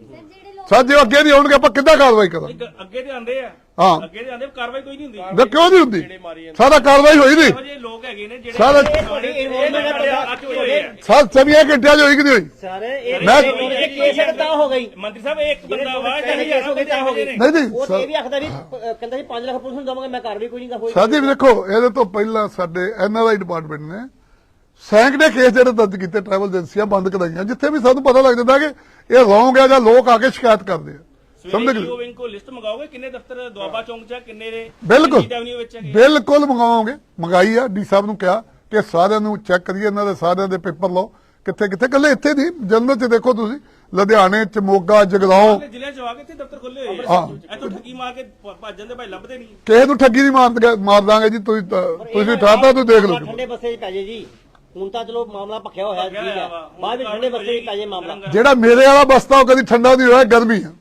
ਸਰ ਜੇ ਅੱਗੇ ਨਹੀਂ ਆਉਣਗੇ ਆਪਾਂ ਕਿੱਦਾਂ ਕਾਰਵਾਈ ਕਰਾਂਗੇ? ਅੱਗੇ ਤੇ ਆਂਦੇ ਆ। ਹਾਂ। ਅੱਗੇ ਤੇ ਆਂਦੇ ਕਾਰਵਾਈ ਕੋਈ ਨਹੀਂ ਹੁੰਦੀ। ਨਾ ਕਿਉਂ ਨਹੀਂ ਹੁੰਦੀ? ਸਾਰਾ ਕਾਰਵਾਈ ਹੋਈ ਨਹੀਂ। ਜਿਹੇ ਲੋਕ ਹੈਗੇ ਨੇ ਜਿਹੜੇ ਸਾਰਾ- ਤੁਹਾਡੀ ਇਹ involvement ਸਾਡੇ ਹੈ ਅੱਜ ਹੋਏ ਆ। ਸਰ ਚਵੀਆਂ ਘੰਟਿਆਂ 'ਚ ਹੋਈ ਕਿ ਨਹੀਂ ਹੋਈ? ਸਰ ਇਹ ਕੇਸ ਤਾਂ ਹੋ ਗਈ। ਮੰਤਰੀ ਸਾਹਿਬ ਇਹ ਇੱਕ ਬੰਦਾ ਵਾ ਕੇਸ ਹੋ ਗਏ ਤਾਂ ਹੋ ਗਏ। ਨਹੀਂ ਨਹੀਂ ਉਹ ਇਹ ਵੀ ਆਖਦਾ ਵੀ ਕਹਿੰਦਾ ਸੀ 5 ਲੱਖ ਪੁਲਿਸ ਨੂੰ ਦਵਾਂਗਾ ਮੈਂ ਕਾਰਵਾਈ ਕੋਈ ਨਹੀਂ ਹੋਈ ਜੀ ਦੇਖੋ ਇਹਦੇ ਤੋਂ ਪਹਿਲਾਂ ਸਾਡੇ ਐਨਆਰਆਈ ਡਿਪਾਰਟਮੈਂਟ ਨੇ ਸੈਂਕੜੇ ਕੇਸ ਜਿਹੜੇ ਦਰਜ ਕੀਤੇ ਟਰੈਵਲ ਏਜੰਸੀਆਂ ਬੰਦ ਕਰਾਈਆਂ ਜਿੱਥੇ ਵੀ ਸਾਨੂੰ ਪਤਾ ਲੱਗ ਜਾਂਦਾ ਕਿ ਇਹ ਰੌਂਗ ਹੈ ਜਾਂ ਲੋਕ ਆ ਕੇ ਸ਼ਿਕਾਇਤ ਕਰਦੇ ਆ। ਸਮਝ ਗਏ? ਕੋ ਲਿਸਟ ਮੰਗਾਓਗੇ? ਕਿੰਨੇ ਦਫ਼ਤਰ ਦੁਆਬਾ ਚੌਂਕ 'ਚ ਆ, ਕਿੰਨੇ ਦੇ ਬਿਲਕੁਲ। ਵਿੱਚ ਹੈਗੇ? ਬਿਲਕੁਲ ਮੰਗਾਵਾਂਗੇ ਮੰਗਾਈ ਆ ਡੀ ਸਾਹਿਬ ਨੂੰ ਕਿਹਾ ਕਿ ਸਾਰਿਆਂ ਨੂੰ ਚੈੱਕ ਕਰੀਏ ਇਹਨਾਂ ਦੇ ਸਾਰਿਆਂ ਦੇ ਪੇਪਰ ਲਓ। ਕਿੱਥੇ ਕਿੱਥੇ? ਕੱਲੇ ਇੱਥੇ ਨਹੀਂ ਜਨਰਲ ਚ ਦੇਖੋ ਤੁਸੀਂ। ਲੁਧਿਆਣੇ ਚ ਮੋਗਾ ਜਗਰਾਉਂ ਬਾਹਰਲੇ ਜ਼ਿਲ੍ਹਿਆਂ 'ਚ ਆ ਕੇ ਇੱਥੇ ਦਫ਼ਤਰ ਖੁੱਲੇ ਹੋਏ ਹਾਂ। ਆ ਇੱਥੋਂ ਠੱਗੀ ਮਾਰ ਕੇ ਭ- ਭੱਜ ਜਾਂਦੇ ਭਾਈ ਲੱਭਦੇ ਨਹੀਂ। ਕਿਸੇ ਨੂੰ ਠੱਗੀ ਨਹੀਂ ਮਾਰ ਮਾਰ ਦਾਂਗੇ ਜੀ ਤੁਸੀਂ ਤਾਂ- ਤੁਸੀਂ ਠਾਤਾ ਤੁਸੀਂ ਦੇਖ ਲਓ। ਠੰਡੇ ਬੱਸੇ 'ਚ ਪੈ ਜੇ ਜੀ। ਹੁਣ ਤਾਂ ਚਲੋ ਮਾਮਲਾ ਭਖਿਆ ਹੋਇਆ ਠੀਕ ਹੈ। ਬਾਅਦ ਵਿੱਚ ਠੰਡੇ ਬੱਸੇ 'ਚ ਪੈ ਜੇ ਮਾਮਲਾ। ਜਿਹੜਾ ਮੇਰੇ ਵਾਲਾ ਬਸਤਾ ਉਹ ਕਦੀ ਠੰਡਾ ਨਹੀਂ ਹੋਇਆ ਗਰਮੀ ਆ।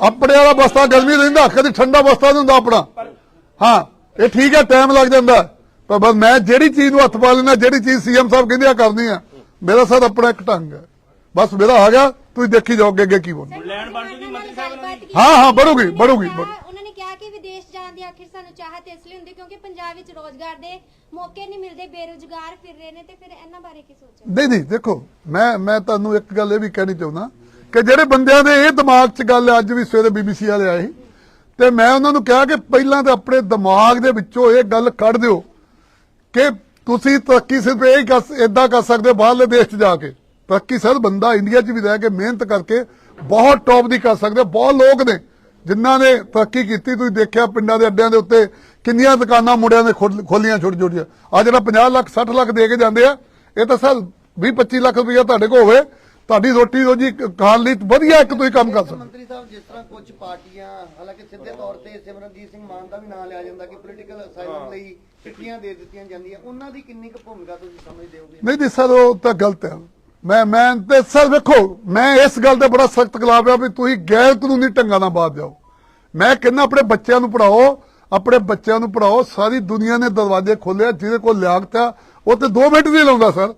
ਆਪਣੇ ਵਾਲਾ ਬਸਤਾ ਗਰਮੀ ਰਹਿੰਦਾ ਕਦੀ ਠੰਡਾ ਬਸਤਾ ਨਹੀਂ ਹੁੰਦਾ ਆਪਣਾ। ਹਾਂ ਇਹ ਠੀਕ ਹੈ ਟਾਈਮ ਲੱਗ ਜਾਂਦਾ। ਪਰ ਬਸ ਮੈਂ ਜਿਹੜੀ ਚੀਜ਼ ਨੂੰ ਹੱਥ ਪਾ ਲੈਣਾ ਜਿਹੜੀ ਚੀਜ਼ ਸੀਐਮ ਸਾਹਿਬ ਕਹਿੰਦੇ ਆ ਕਰਨੀ ਆ। ਮੇਰਾ ਸਾਥ ਆਪਣਾ ਇੱਕ ਢੰਗ ਹੈ। ਬਸ ਮੇਰਾ ਆ ਗਿਆ ਤੁਸੀਂ ਦੇਖੀ ਜਾਓਗੇ ਅੱਗੇ ਕੀ ਬਣਦਾ ਲੈਣ ਬਣ ਜੂਗੀ ਮੰਤਰੀ ਸਾਹਿਬ ਨਾਲ ਦੀ। ਹਾਂ, ਹਾਂ, ਬਣੂਗੀ, ਬਣੂਗੀ, ਕਿਹਾ- ਬਣੂ- ਉਹਨਾਂ ਨੇ ਕਿਹਾ ਕਿ ਵਿਦੇਸ਼ ਜਾਣ ਦੀ ਆਖਿਰ ਸਾਨੂੰ ਚਾਹਤ ਇਸ ਲਈ ਹੁੰਦੀ ਕਿਉਂਕਿ ਪੰਜਾਬ ਵਿੱਚ ਰੋਜ਼ਗਾਰ ਦੇ ਮੌਕੇ ਨਹੀਂ ਮਿਲਦੇ ਬੇਰੁਜ਼ਗਾਰ ਫਿਰ ਰਹੇ ਨੇ ਤੇ ਫਿਰ ਇਹਨਾਂ ਬਾਰੇ ਕੀ ਸੋਚੋ ਨਹੀਂ ਨਹੀਂ ਦੇਖੋ ਮੈਂ ਮੈਂ ਤੁਹਾਨੂੰ ਇੱਕ ਗੱਲ ਇਹ ਵੀ ਕਹਿਣੀ ਚਾਹੁੰਦਾ ਕਿ ਜਿਹੜੇ ਬੰਦਿਆਂ ਦੇ ਇਹ ਦਿਮਾਗ 'ਚ ਗੱਲ ਅੱਜ ਵੀ ਸਵੇਰੇ ਬੀਬੀਸੀ ਵਾਲੇ ਆਏ ਸੀ, ਤੇ ਮੈਂ ਉਹਨਾਂ ਨੂੰ ਕਿਹਾ ਕਿ ਪਹਿਲਾਂ ਤਾਂ ਆਪਣੇ ਦਿਮਾਗ ਦੇ ਵਿੱਚੋਂ ਇਹ ਗੱਲ ਕੱਢ ਦਿਓ ਕਿ ਤੁਸੀਂ ਤਰੱਕੀ ਸਿਰਫ ਇਹ ਹੀ ਕਰ ਇਦਾਂ ਕਰ ਸਕਦੇ ਹੋ ਬਾਹਰਲੇ ਦੇਸ਼ 'ਚ ਜਾ ਕੇ। ਤਰੱਕੀ ਸਰ ਬੰਦਾ ਇੰਡੀਆ 'ਚ ਵੀ ਰਹਿ ਕੇ ਮਿਹਨਤ ਕਰਕੇ ਬਹੁਤ ਟੌਪ ਦੀ ਕਰ ਸਕਦੇ ਬਹੁਤ ਲੋਕ ਨੇ ਜਿਨ੍ਹਾਂ ਨੇ ਤਰੱਕੀ ਕੀਤੀ। ਤੁਸੀਂ ਦੇਖਿਆ ਪਿੰਡਾਂ ਦੇ ਅੱਡਿਆਂ ਦੇ ਉੱਤੇ ਕਿੰਨੀਆਂ ਦੁਕਾਨਾਂ ਮੁੰਡਿਆਂ ਨੇ ਖੋਲੀਆਂ ਛੋਟੀ ਛੋਟੀਆਂ ਆ ਜਿਹੜਾ 50 ਲੱਖ 60 ਲੱਖ ਦੇ ਕੇ ਜਾਂਦੇ ਆ। ਇਹ ਤਾਂ ਸਰ 20 25 ਲੱਖ ਰੁਪਇਆ ਤੁਹਾਡੇ ਕੋਲ ਹੋਵੇ। ਤੁਹਾਡੀ ਰੋਟੀ ਰੋਜੀ ਖਾਣ ਲਈ ਵਧੀਆ ਇੱਕ ਤੁਸੀਂ ਕੰਮ ਕਰ ਸਕਦੇ ਮੰਤਰੀ ਸਾਹਿਬ ਜਿਸ ਤਰ੍ਹਾਂ ਕੁਝ ਪਾਰਟੀਆਂ ਹਾਲਾਂਕਿ ਸਿੱਧੇ ਤੌਰ ਤੇ ਸਿਮਰਨਜੀਤ ਸਿੰਘ ਮਾਨ ਦਾ ਵੀ ਨਾਮ ਲਿਆ ਜਾਂਦਾ ਕਿ ਪੋਲੀਟੀਕਲ ਅਸਾਈਲਮ ਲਈ ਚਿੱਠੀਆਂ ਦੇ ਦਿੱਤੀਆਂ ਜਾਂਦੀਆਂ। ਉਹਨਾਂ ਦੀ ਕਿੰਨੀ ਕੁ ਭੂਮਿਕਾ ਤੁਸੀਂ ਸਮਝਦੇ ਹੋਗੇ? ਨਹੀਂ ਜੀ ਸਰ ਉਹ ਤਾਂ ਗਲਤ ਹੈ। ਮੈਂ ਮੈਂ ਤੇ ਸਰ ਵੇਖੋ ਮੈਂ ਇਸ ਗੱਲ ਤੇ ਬੜਾ ਸਖਤ ਖਿਲਾਫ ਆ ਵੀ ਤੁਸੀਂ ਗੈਰ ਕਾਨੂੰਨੀ ਢੰਗਾਂ ਨਾਲ ਬਾਤ ਜਾਓ। ਮੈਂ ਕਹਿੰਦਾ ਆਪਣੇ ਬੱਚਿਆਂ ਨੂੰ ਪੜਾਓ ਆਪਣੇ ਬੱਚਿਆਂ ਨੂੰ ਪੜਾਓ ਸਾਰੀ ਦੁਨੀਆ ਨੇ ਦਰਵਾਜ਼ੇ ਖੋਲ੍ਹੇ ਆ ਜਿਹਦੇ ਕੋਲ ਲਿਆਕਤ ਆ ਉਹ ਤੇ 2 ਮਿੰਟ ਨਹੀਂ ਲਾਉਂਦਾ ਸਰ।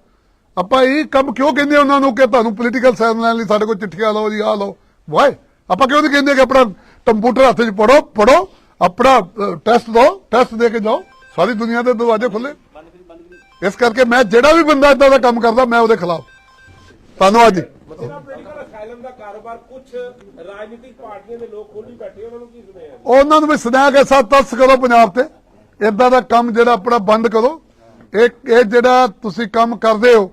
ਆਪਾਂ ਇਹ ਕੰਮ ਕਿਉਂ ਕਹਿੰਦੇ ਉਹਨਾਂ ਨੂੰ ਕਿ ਤੁਹਾਨੂੰ ਪੋਲੀਟੀਕਲ ਸਾਇੰਸ ਲੈਣ ਲਈ ਸਾਡੇ ਕੋਲ ਚਿੱਠੀਆਂ ਲਓ ਜੀ ਆ ਲਓ। ਵਾਏ ਆਪਾਂ ਕਿਉਂ ਨਹੀਂ ਕਹਿੰਦੇ ਕਿ ਆਪਣਾ ਕੰਪਿਊਟਰ ਹੱਥ 'ਚ ਪੜੋ ਪੜੋ ਆਪਣਾ ਟੈਸਟ ਦਿਓ ਟੈਸਟ ਦੇ ਕੇ ਜਾਓ। ਸਾਰੀ ਦੁਨੀਆ ਦੇ ਦਰਵਾਜ਼ੇ ਖੁੱਲੇ ਇਸ ਕਰਕੇ ਮੈਂ ਜਿਹੜਾ ਵੀ ਬੰਦਾ ਇਦਾਂ ਦਾ ਕੰਮ ਕਰਦਾ, ਮੈਂ ਉਹਦੇ ਖਿਲਾਫ। ਧੰਨਵਾਦ ਜੀ। ਅਸਾਈਲਮ ਦਾ ਕਾਰੋਬਾਰ ਕੁਝ ਰਾਜਨੀਤਿਕ ਪਾਰਟੀਆਂ ਦੇ ਲੋਕ ਖੋਲੀ ਬੈਠੇ ਉਹਨਾਂ ਨੂੰ ਕੀ ਸੁਣਿਆ ਉਹਨਾਂ ਨੂੰ ਵੀ ਸੁਣਿਆ ਕਿ ਸਾ ਤਰਸ ਕਰੋ ਪੰਜਾਬ ਤੇ। ਇਦਾਂ ਦਾ ਕੰਮ ਜਿਹੜਾ ਆਪਣਾ ਬੰਦ ਕਰੋ। ਇਹ ਇਹ ਜਿਹੜਾ ਤੁਸੀਂ ਕੰਮ ਕਰਦੇ ਹੋ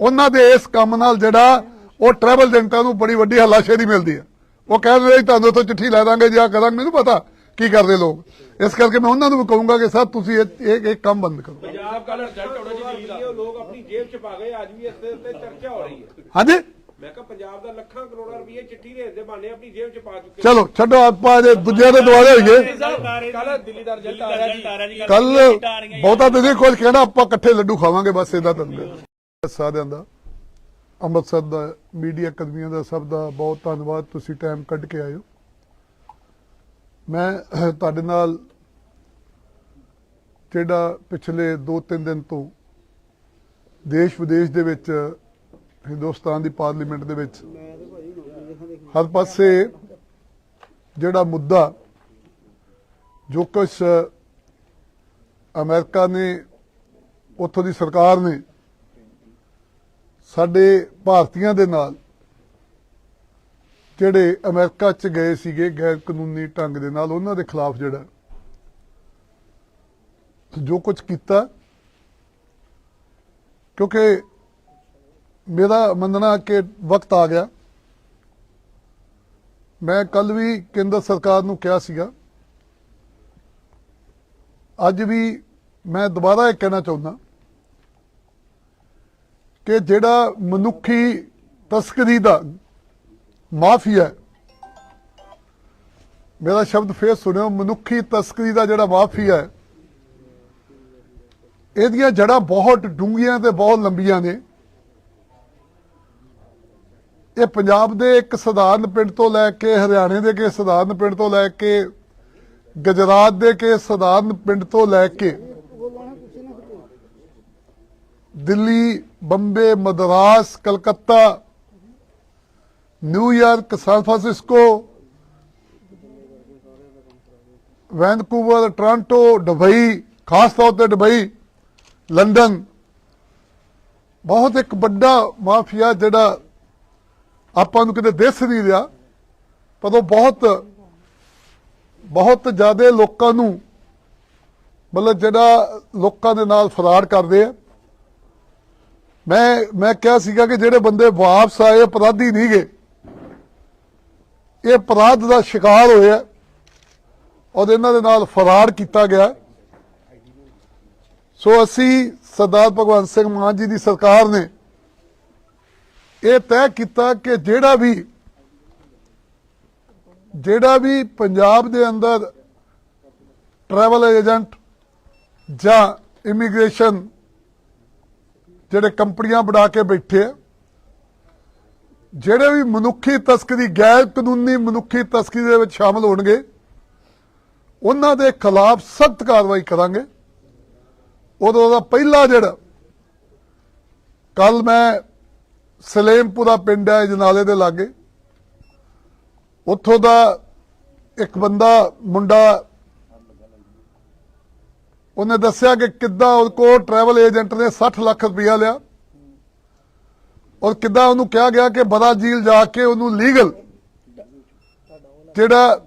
ਉਹਨਾਂ ਦੇ ਇਸ ਕੰਮ ਨਾਲ ਜਿਹੜਾ ਉਹ ਟਰੈਵਲ ਏਜੰਟਾਂ ਨੂੰ ਬੜੀ ਵੱਡੀ ਹੱਲਾਸ਼ੇਰੀ ਮਿਲਦੀ ਹੈ। ਉਹ ਕਹਿੰਦੇ ਜੀ ਤੁਹਾਨੂੰ ਤੋਂ ਚਿੱਠੀ ਲੈ ਦਾਂਗੇ ਜਾਂ ਕਰਾਂਗੇ। ਮੈਨੂੰ ਪਤਾ ਕੀ ਕਰਦੇ ਲੋਕ। ਇਸ ਕਰਕੇ ਮੈਂ ਉਹਨਾਂ ਨੂੰ ਵੀ ਕਹੂੰਗਾ ਕਿ ਸਰ ਤੁਸੀਂ ਇਹ ਇਹ ਕੰਮ ਬੰਦ ਕਰੋ। ਪੰਜਾਬ ਦਾ ਰਿਜ਼ਲਟ ਹੋਣਾ ਉਹ ਲੋਕ ਆਪਣੀ ਜੇਬ ਚ ਪਾ ਗਏ ਅੱਜ ਵੀ ਇਸ ਦੇ ਉੱਤੇ ਚਰਚਾ ਹੋ ਰਹੀ ਹੈ। ਹਾਂਜੀ? ਮੈਂ ਕਿਹਾ ਪੰਜਾਬ ਦਾ ਲੱਖਾਂ ਕਰੋੜਾਂ ਰੁਪਏ ਚਿੱਠੀ ਦੇ ਦੇ ਬਾਨੇ ਆਪਣੀ ਜੇਬ ਚ ਪਾ ਚੁੱਕੇ ਚਲੋ ਛੱਡੋ ਆਪਾਂ ਜੇ ਦੂਜਿਆਂ ਦੇ ਦੁਆਲੇ ਹੋਈਏ। ਕੱਲ ਦਿੱਲੀ ਦਾ ਰਿਜ਼ਲਟ ਆ ਰਿਹਾ ਜੀ। ਕੱਲ ਬਹੁਤਾ ਤੁਸੀਂ ਕੁਝ ਕਹਿਣਾ ਆਪਾਂ ਇਕੱਠੇ ਲੱਡੂ ਖਾਵਾਂਗੇ ਬਸ ਇਹਦਾ ਤੁਹਾਨੂੰ ਸਾਰਿਆਂ ਦਾ। ਅੰਮ੍ਰਿਤਸਰ ਦਾ, ਮੀਡੀਆ ਕਰਮੀਆਂ ਦਾ ਸਭ ਦਾ ਬਹੁਤ ਧੰਨਵਾਦ, ਤੁਸੀਂ ਟਾਈਮ ਕੱਢ ਕੇ ਆਏ ਹੋ ਮੈਂ ਤੁਹਾਡੇ ਨਾਲ ਜਿਹੜਾ ਪਿਛਲੇ 2-3 ਦਿਨ ਤੋਂ ਦੇਸ਼ ਵਿਦੇਸ਼ ਦੇ ਵਿੱਚ, ਹਿੰਦੁਸਤਾਨ ਦੀ ਪਾਰਲੀਮੈਂਟ ਦੇ ਵਿੱਚ ਹਰ ਪਾਸੇ ਜਿਹੜਾ ਮੁੱਦਾ ਜੋ ਕੁਛ ਅਮਰੀਕਾ ਨੇ, ਉੱਥੋਂ ਦੀ ਸਰਕਾਰ ਨੇ ਸਾਡੇ ਭਾਰਤੀਆਂ ਦੇ ਨਾਲ ਜਿਹੜੇ ਅਮਰੀਕਾ ਚ ਗਏ ਸੀਗੇ ਗੈਰ ਕਾਨੂੰਨੀ ਢੰਗ ਦੇ ਨਾਲ, ਉਹਨਾਂ ਦੇ ਖਿਲਾਫ ਜਿਹੜਾ ਜੋ ਕੁਝ ਕੀਤਾ, ਕਿਉਂਕਿ ਮੇਰਾ ਮੰਨਣਾ ਕਿ ਵਕਤ ਆ ਗਿਆ। ਮੈਂ ਕੱਲ ਵੀ ਕੇਂਦਰ ਸਰਕਾਰ ਨੂੰ ਕਿਹਾ ਸੀਗਾ। ਅੱਜ ਵੀ ਮੈਂ ਦੁਬਾਰਾ ਇਹ ਕਹਿਣਾ ਚਾਹੁੰਦਾ ਕਿ ਜਿਹੜਾ ਮਨੁੱਖੀ ਤਸਕਰੀ ਦਾ ਮਾਫੀਆ ਮੇਰਾ ਸ਼ਬਦ ਫੇਰ ਸੁਣਿਓ, ਮਨੁੱਖੀ ਤਸਕਰੀ ਦਾ ਜਿਹੜਾ ਮਾਫੀਆ ਹੈ, ਇਹਦੀਆਂ ਜੜ੍ਹਾਂ ਬਹੁਤ ਡੂੰਘੀਆਂ ਤੇ ਬਹੁਤ ਲੰਬੀਆਂ ਨੇ। ਇਹ ਪੰਜਾਬ ਦੇ ਇੱਕ ਸਧਾਰਨ ਪਿੰਡ ਤੋਂ ਲੈ ਕੇ, ਹਰਿਆਣੇ ਦੇ ਕੇ ਸਧਾਰਨ ਪਿੰਡ ਤੋਂ ਲੈ ਕੇ, ਗੁਜਰਾਤ ਦੇ ਕੇ ਸਧਾਰਨ ਪਿੰਡ ਤੋਂ ਲੈ ਕੇ, Delhi Bombay, Madras, Calcutta New York San Francisco, Vancouver, Toronto Dubai ਖਾਸ ਤੌਰ ਤੇ ਦੁਬਈ ਲੰਡਨ। ਬਹੁਤ ਇੱਕ ਵੱਡਾ ਮਾਫੀਆ ਜਿਹੜਾ ਆਪਾਂ ਨੂੰ ਕਿਤੇ ਦਿਸ ਨਹੀਂ ਰਿਹਾ, ਪਰ ਉਹ ਬਹੁਤ ਬਹੁਤ ਜ਼ਿਆਦਾ ਲੋਕਾਂ ਨੂੰ, ਮਤਲਬ ਜਿਹੜਾ ਲੋਕਾਂ ਦੇ ਨਾਲ ਫਰਾਡ ਕਰਦੇ ਆ। ਮੈਂ ਮੈਂ ਕਿਹਾ ਸੀਗਾ ਕਿ ਜਿਹੜੇ ਬੰਦੇ ਵਾਪਸ ਆਏ ਅਪਰਾਧੀ ਨਹੀਂ ਗਏ। ਇਹ ਅਪਰਾਧ ਦਾ ਸ਼ਿਕਾਰ ਹੋਇਆ ਔਰ ਇਹਨਾਂ ਦੇ ਨਾਲ ਫਰਾਡ ਕੀਤਾ ਗਿਆ। ਸੋ ਅਸੀਂ ਸਰਦਾਰ ਭਗਵੰਤ ਸਿੰਘ ਮਾਨ ਜੀ ਦੀ ਸਰਕਾਰ ਨੇ ਇਹ ਤੈਅ ਕੀਤਾ ਕਿ ਜਿਹੜਾ ਵੀ ਜਿਹੜਾ ਵੀ ਪੰਜਾਬ ਦੇ ਅੰਦਰ ਟਰੈਵਲ ਏਜੰਟ ਜਾਂ ਇਮੀਗ੍ਰੇਸ਼ਨ ਜਿਹੜੇ ਕੰਪਨੀਆਂ ਬਣਾ ਕੇ ਬੈਠੇ ਆ, ਜਿਹੜੇ ਵੀ ਮਨੁੱਖੀ ਤਸਕਰੀ ਗੈਰ ਕਾਨੂੰਨੀ ਮਨੁੱਖੀ ਤਸਕਰੀ ਦੇ ਵਿੱਚ ਸ਼ਾਮਲ ਹੋਣਗੇ, ਉਹਨਾਂ ਦੇ ਖਿਲਾਫ ਸਖਤ ਕਾਰਵਾਈ ਕਰਾਂਗੇ। ਉਦੋਂ ਦਾ ਪਹਿਲਾ ਜਿਹੜਾ ਕੱਲ ਮੈਂ ਸਲੇਮਪੁਰਾ ਪਿੰਡ ਹੈ, ਜਨਾਲੇ ਦੇ ਲਾਗੇ, ਉੱਥੋਂ ਦਾ ਇੱਕ ਬੰਦਾ, ਮੁੰਡਾ ਉਹਨੇ ਦੱਸਿਆ ਕਿ ਕਿੱਦਾਂ ਉਹ ਕੋ ਟਰੈਵਲ ਏਜੰਟ ਨੇ 60 ਲੱਖ ਰੁਪਇਆ ਲਿਆ। ਔਰ ਕਿੱਦਾਂ ਉਹਨੂੰ ਕਿਹਾ ਗਿਆ ਕਿ ਬਰਾਜ਼ੀਲ ਜਾ ਕੇ ਉਹਨੂੰ ਲੀਗਲ ਜਿਹੜਾ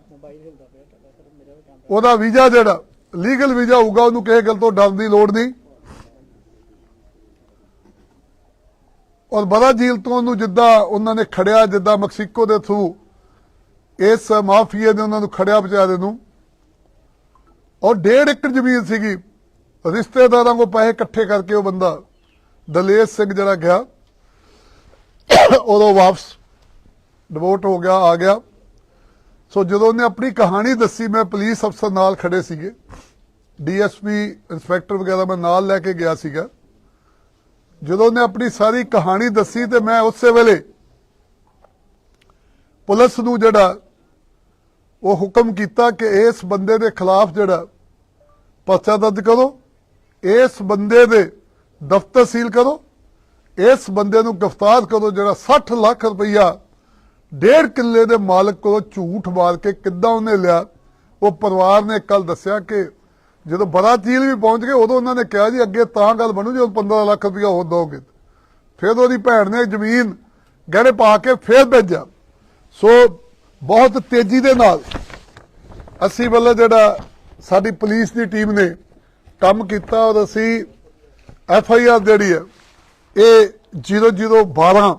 ਉਹਦਾ ਵੀਜ਼ਾ ਜਿਹੜਾ ਲੀਗਲ ਵੀਜ਼ਾ ਹੋਊਗਾ, ਉਹਨੂੰ ਕਿਸੇ ਗੱਲ ਤੋਂ ਡਰਨ ਦੀ ਲੋੜ ਨਹੀਂ। ਔਰ ਬਰਾਜ਼ੀਲ ਤੋਂ ਉਹਨੂੰ ਜਿੱਦਾਂ ਉਹਨਾਂ ਨੇ ਖੜਿਆ, ਜਿੱਦਾਂ ਮੈਕਸੀਕੋ ਦੇ ਥਰੂ ਇਸ ਮਾਫੀਆ ਨੇ ਉਹਨਾਂ ਨੂੰ ਖੜਿਆ ਵਿਚਾਰੇ ਨੂੰ। ਔਰ ਡੇਢ ਏਕੜ ਜ਼ਮੀਨ ਸੀਗੀ। ਰਿਸ਼ਤੇਦਾਰਾਂ ਕੋ ਪੈਸੇ ਇਕੱਠੇ ਕਰਕੇ ਉਹ ਬੰਦਾ ਦਲੇਸ਼ ਸਿੰਘ ਜਿਹੜਾ ਗਿਆ ਉਦੋਂ ਵਾਪਸ ਡਿਵੋਟ ਹੋ ਗਿਆ, ਆ ਗਿਆ। ਸੋ ਜਦੋਂ ਉਹਨੇ ਆਪਣੀ ਕਹਾਣੀ ਦੱਸੀ, ਮੈਂ ਪੁਲਿਸ ਅਫਸਰ ਨਾਲ ਖੜੇ ਸੀਗੇ। ਡੀਐਸਪੀ ਇੰਸਪੈਕਟਰ ਵਗੈਰਾ ਮੈਂ ਨਾਲ ਲੈ ਕੇ ਗਿਆ ਸੀਗਾ। ਜਦੋਂ ਉਹਨੇ ਆਪਣੀ ਸਾਰੀ ਕਹਾਣੀ ਦੱਸੀ ਤੇ ਮੈਂ ਉਸੇ ਵੇਲੇ ਪੁਲਿਸ ਨੂੰ ਜਿਹੜਾ ਉਹ ਹੁਕਮ ਕੀਤਾ ਕਿ ਇਸ ਬੰਦੇ ਦੇ ਖਿਲਾਫ ਜਿਹੜਾ ਪਰਚਾ ਦਰਜ ਕਰੋ, ਇਸ ਬੰਦੇ ਦੇ ਦਫ਼ਤਰ ਸੀਲ ਕਰੋ, ਇਸ ਬੰਦੇ ਨੂੰ ਗ੍ਰਿਫਤਾਰ ਕਰੋ, ਜਿਹੜਾ 60 ਲੱਖ ਰੁਪਈਆ ਡੇਢ ਕਿੱਲੇ ਦੇ ਮਾਲਕ ਕੋਲੋਂ ਝੂਠ ਮਾਰ ਕੇ ਕਿੱਦਾਂ ਉਹਨੇ ਲਿਆ, ਉਹ ਪਰਿਵਾਰ ਨੇ ਕੱਲ ਦੱਸਿਆ ਕਿ ਜਦੋਂ ਬੜਾ ਚੀਲ ਵੀ ਪਹੁੰਚ ਗਏ, ਉਦੋਂ ਉਹਨਾਂ ਨੇ ਕਿਹਾ ਜੀ, ਅੱਗੇ ਤਾਂ ਗੱਲ ਬਣੂ, ਜਦੋਂ 15 ਲੱਖ ਰੁਪਈਆ ਹੋ ਦੋਗੇ ਫਿਰ ਉਹਦੀ ਭੈਣ ਨੇ ਜ਼ਮੀਨ ਗਹਿਣੇ ਪਾ ਕੇ ਫਿਰ ਭੇਜਿਆ। ਸੋ ਬਹੁਤ ਤੇਜ਼ੀ ਦੇ ਨਾਲ ਅਸੀਂ ਵੱਲੋਂ ਜਿਹੜਾ ਸਾਡੀ ਪੁਲਿਸ ਦੀ ਟੀਮ ਨੇ ਕੰਮ ਕੀਤਾ, ਔਰ ਅਸੀਂ ਐਫ ਆਈ ਆਰ ਜਿਹੜੀ ਹੈ, ਇਹ 0012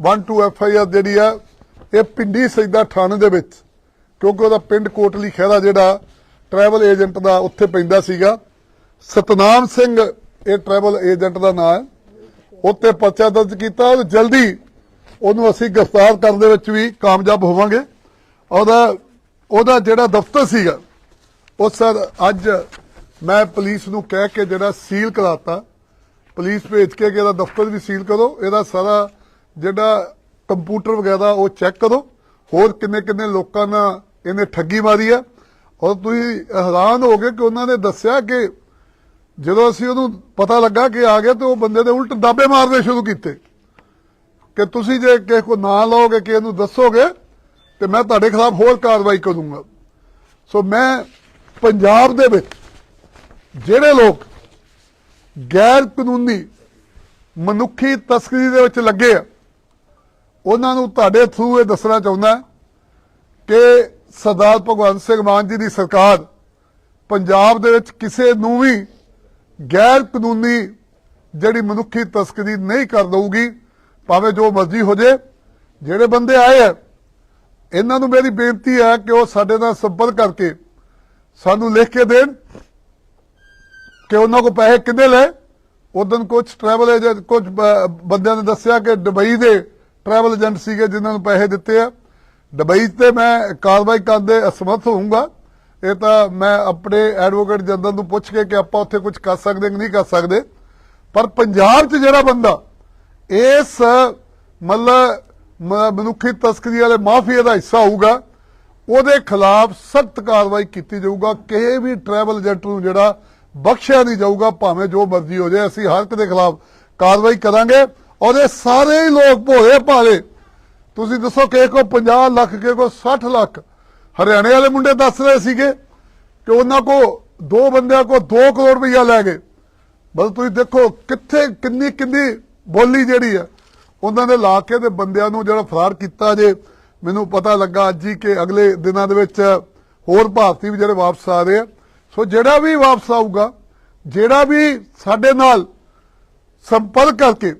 12 ਐਫ ਆਈ ਆਰ ਜਿਹੜੀ ਆ, ਇਹ ਪਿੰਡੀ ਸਜਦਾ ਥਾਣੇ ਦੇ ਵਿੱਚ, ਕਿਉਂਕਿ ਉਹਦਾ ਪਿੰਡ ਕੋਟਲੀ ਖਹਿਰਾ ਜਿਹੜਾ ਟਰੈਵਲ ਏਜੰਟ ਦਾ ਉੱਥੇ ਪੈਂਦਾ ਸੀਗਾ। ਸਤਨਾਮ ਸਿੰਘ, ਇਹ ਟਰੈਵਲ ਏਜੰਟ ਦਾ ਨਾਮ ਹੈ ਉੱਤੇ ਪਰਚਾ ਦਰਜ ਕੀਤਾ, ਔਰ ਜਲਦੀ ਉਹਨੂੰ ਅਸੀਂ ਗ੍ਰਿਫਤਾਰ ਕਰਨ ਦੇ ਵਿੱਚ ਵੀ ਕਾਮਯਾਬ ਹੋਵਾਂਗੇ। ਉਹਦਾ ਉਹਦਾ ਜਿਹੜਾ ਦਫ਼ਤਰ ਸੀਗਾ, ਉਹ ਸਰ ਅੱਜ ਮੈਂ ਪੁਲਿਸ ਨੂੰ ਕਹਿ ਕੇ ਜਿਹੜਾ ਸੀਲ ਕਰਾਤਾ। ਪੁਲਿਸ ਭੇਜ ਕੇ ਕਿ ਇਹਦਾ ਦਫ਼ਤਰ ਵੀ ਸੀਲ ਕਰੋ, ਇਹਦਾ ਸਾਰਾ ਜਿਹੜਾ ਕੰਪਿਊਟਰ ਵਗੈਰਾ ਉਹ ਚੈੱਕ ਕਰੋ। ਹੋਰ ਕਿੰਨੇ ਕਿੰਨੇ ਲੋਕਾਂ ਨਾਲ ਇਹਨੇ ਠੱਗੀ ਮਾਰੀ ਆ। ਔਰ ਤੁਸੀਂ ਹੈਰਾਨ ਹੋ ਗਏ ਕਿ ਉਹਨਾਂ ਨੇ ਦੱਸਿਆ ਕਿ ਜਦੋਂ ਅਸੀਂ ਉਹਨੂੰ ਪਤਾ ਲੱਗਾ ਕਿ ਆ ਗਿਆ ਤੇ ਉਹ ਬੰਦੇ ਦੇ ਉਲਟ ਦਾਬੇ ਮਾਰਨੇ ਸ਼ੁਰੂ ਕੀਤੇ। ਕਿ ਤੁਸੀਂ ਜੇ ਕਿਸੇ ਕੋ ਨਾਂ ਲਓਗੇ ਕਿ ਇਹਨੂੰ ਦੱਸੋਗੇ, ਤੇ ਮੈਂ ਤੁਹਾਡੇ ਖਿਲਾਫ ਹੋਰ ਕਾਰਵਾਈ ਕਰੂੰਗਾ। ਸੋ ਮੈਂ ਪੰਜਾਬ ਦੇ ਵਿੱਚ ਜਿਹੜੇ ਲੋਕ ਗੈਰ ਕਾਨੂੰਨੀ ਮਨੁੱਖੀ ਤਸਕਰੀ ਦੇ ਵਿੱਚ ਲੱਗੇ ਆ, ਉਹਨਾਂ ਨੂੰ ਤੁਹਾਡੇ ਥਰੂ ਇਹ ਦੱਸਣਾ ਚਾਹੁੰਦਾ ਕਿ ਸਰਦਾਰ ਭਗਵੰਤ ਸਿੰਘ ਮਾਨ ਜੀ ਦੀ ਸਰਕਾਰ ਪੰਜਾਬ ਦੇ ਵਿੱਚ ਕਿਸੇ ਨੂੰ ਵੀ ਗੈਰ ਕਾਨੂੰਨੀ ਜਿਹੜੀ ਮਨੁੱਖੀ ਤਸਕਰੀ ਨਹੀਂ ਕਰ ਦਊਗੀ। ਭਾਵੇਂ ਜੋ ਮਰਜ਼ੀ ਹੋ ਜੇ, ਜਿਹੜੇ ਬੰਦੇ ਆਏ ਆ, ਇਹਨਾਂ ਨੂੰ ਮੇਰੀ ਬੇਨਤੀ ਹੈ ਕਿ ਉਹ ਸਾਡੇ ਨਾਲ ਸੰਪਰਕ ਕਰਕੇ ਸਾਨੂੰ ਲਿਖ ਕੇ ਦੇਣ ਕਿ ਉਹਨਾਂ ਕੋ ਪੈਸੇ ਕਿੰਨੇ ਲਏ। ਉਦੋਂ ਕੁਝ ਟਰੈਵਲ ਏਜੰਟ ਕੁਝ ਬੰਦਿਆਂ ਨੇ ਦੱਸਿਆ ਕਿ ਦੁਬਈ ਦੇ ਟਰੈਵਲ ਏਜੰਟ ਸੀਗੇ ਜਿਨ੍ਹਾਂ ਨੂੰ ਪੈਸੇ ਦਿੱਤੇ ਆ। ਦੁਬਈ ਤੇ ਮੈਂ ਕਾਰਵਾਈ ਕਰਨ ਦੇ ਅਸਮਰਥ ਹੋਊਂਗਾ। ਇਹ ਤਾਂ ਮੈਂ ਆਪਣੇ ਐਡਵੋਕੇਟ ਜਨਰਲ ਨੂੰ ਪੁੱਛ ਕੇ ਕਿ ਆਪਾਂ ਉੱਥੇ ਕੁਝ ਕਰ ਸਕਦੇ ਕਿ ਨਹੀਂ ਕਰ ਸਕਦੇ। ਪਰ ਪੰਜਾਬ 'ਚ ਜਿਹੜਾ ਬੰਦਾ ਇਸ ਮਤਲਬ ਮ- ਮਨੁੱਖੀ ਤਸਕਰੀ ਵਾਲੇ ਮਾਫੀਆ ਦਾ ਹਿੱਸਾ ਹੋਊਗਾ। ਉਹਦੇ ਖਿਲਾਫ ਸਖਤ ਕਾਰਵਾਈ ਕੀਤੀ ਜਾਊਗਾ। ਕਿਸੇ ਵੀ ਟਰੈਵਲ ਏਜੰਟ ਨੂੰ ਜਿਹੜਾ ਬਖਸ਼ਿਆ ਨਹੀਂ ਜਾਊਗਾ, ਭਾਵੇਂ ਜੋ ਮਰਜ਼ੀ ਹੋ ਜਾਏ, ਅਸੀਂ ਹਰ ਇੱਕ ਦੇ ਖਿਲਾਫ ਕਾਰਵਾਈ ਕਰਾਂਗੇ। ਔਰ ਇਹ ਸਾਰੇ ਹੀ ਲੋਕ ਭੋਲੇ ਭਾਲੇ। ਤੁਸੀਂ ਦੱਸੋ ਕਿ ਕੋ 50 ਲੱਖ ਕੇ ਕੋ 60 ਲੱਖ। ਹਰਿਆਣੇ ਵਾਲੇ ਮੁੰਡੇ ਦੱਸ ਰਹੇ ਸੀਗੇ ਕਿ ਉਹਨਾਂ ਕੋ ਦੋ ਬੰਦਿਆਂ ਕੋ 2 ਕਰੋੜ ਰੁਪਈਆ ਲੈ ਗਏ। ਬਸ ਤੁਸੀਂ ਦੇਖੋ ਕਿੱਥੇ, ਕਿੰਨੀ ਕਿੰਨੀ ਬੋਲੀ ਜਿਹੜੀ ਆ, ਉਹਨਾਂ ਨੇ ਲਾ ਕੇ ਤੇ ਬੰਦਿਆਂ ਨੂੰ ਜਿਹੜਾ ਫਰਾਰ ਕੀਤਾ ਜੇ, ਮੈਨੂੰ ਪਤਾ ਲੱਗਾ ਅੱਜ ਹੀ ਕਿ ਅਗਲੇ ਦਿਨਾਂ ਦੇ ਵਿੱਚ ਹੋਰ ਭਾਰਤੀ ਵੀ ਜਿਹੜੇ ਵਾਪਸ ਆ ਰਹੇ ਆ। ਸੋ ਜਿਹੜਾ ਵੀ ਵਾਪਸ ਆਊਗਾ, ਜਿਹੜਾ ਵੀ ਸਾਡੇ ਨਾਲ ਸੰਪਰਕ ਕਰਕੇ